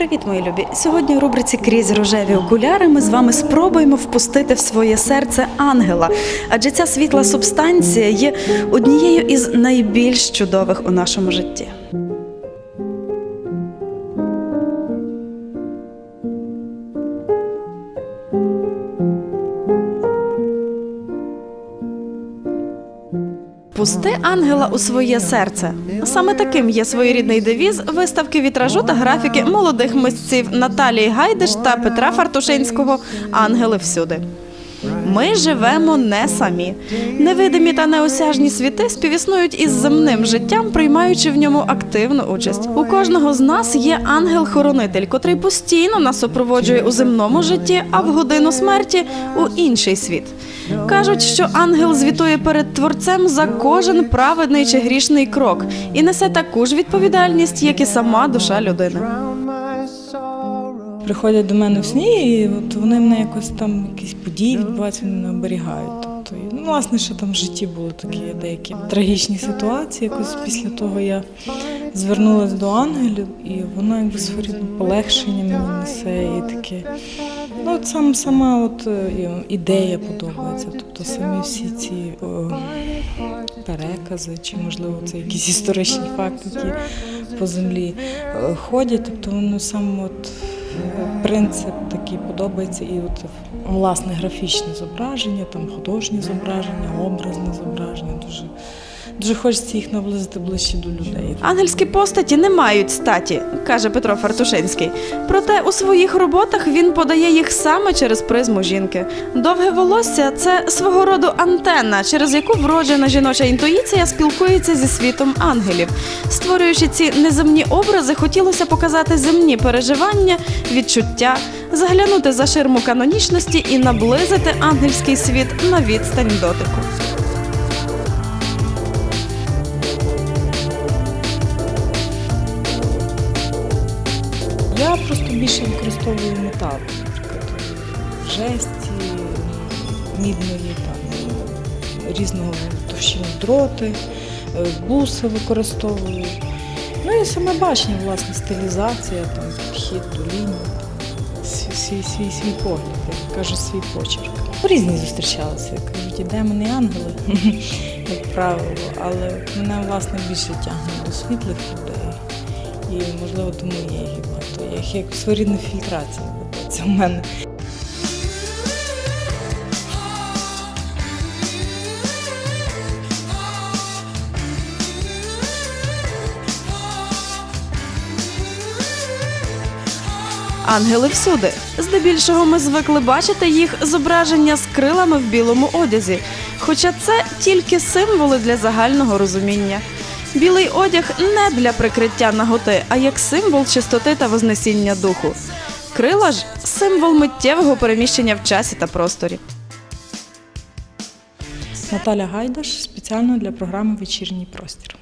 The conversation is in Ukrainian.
Привіт, мої любі! Сьогодні у рубриці Крізь рожеві окуляри ми з вами спробуємо впустити в своє серце ангела, адже ця світла субстанція є однією із найбільш чудових у нашому житті. Пусти ангела у своє серце. Саме таким є своєрідний девіз виставки вітражу та графіки молодих митців Наталії Гайдиш та Петра Фартушинського Ангели всюди. Ми живемо не самі. Невидимі та неосяжні світи співіснують із земним життям, приймаючи в ньому активну участь. У кожного з нас є ангел-хоронитель, котрий постійно нас супроводжує у земному житті, а в годину смерті у інший світ. Кажуть, що ангел звітує перед творцем за кожен праведний чи грішний крок і несе таку ж відповідальність, як і сама душа людини. Приходять до мене в сні, і от вони мене якось там якісь події відбуваються, вони мене оберігають. Тобто, ну, власне, що там в житті були такі деякі трагічні ситуації. Якось після того я звернулася до ангелів, і воно якби своєрідне полегшення мені несе, і таке. Ну, от сам, сама от е, ідея подобається. Тобто самі всі ці о, перекази, чи можливо це якісь історичні факти, які по землі е, ходять. Тобто воно сам от принцип такий подобається, і от власне графічне зображення, там художнє зображення, образне зображення. Дуже, дуже хочеться їх наблизити ближче до людей. Ангельські постаті не мають статі, каже Петро Фартушинський. Проте у своїх роботах він подає їх саме через призму жінки. Довге волосся це свого роду антенна, через яку вроджена жіноча інтуїція спілкується зі світом ангелів. Створюючи ці неземні образи, хотілося показати земні переживання, відчуття, заглянути за ширму канонічності і наблизити ангельський світ на відстань дотику. Більше використовую метал, жесті, мідної там різного товщини дроти, е, буси використовую. Ну і саме бачення, власне, стилізація, там, підхід до лінії, свій, свій, свій, свій погляд, як кажуть, свій почерк. Різні зустрічалися, як кажуть, і демони, і ангели, як правило, але мене власне більше тягне до світлих людей. І можливо тому я їх і багато. Я їх як своєрідна фільтрація ведеться в мене. Ангели всюди. Здебільшого ми звикли бачити їх зображення з крилами в білому одязі. Хоча це тільки символи для загального розуміння. Білий одяг не для прикриття наготи, а як символ чистоти та вознесіння духу. Крила ж символ миттєвого переміщення в часі та просторі. Наталя Гайдаш спеціально для програми Вечірній простір.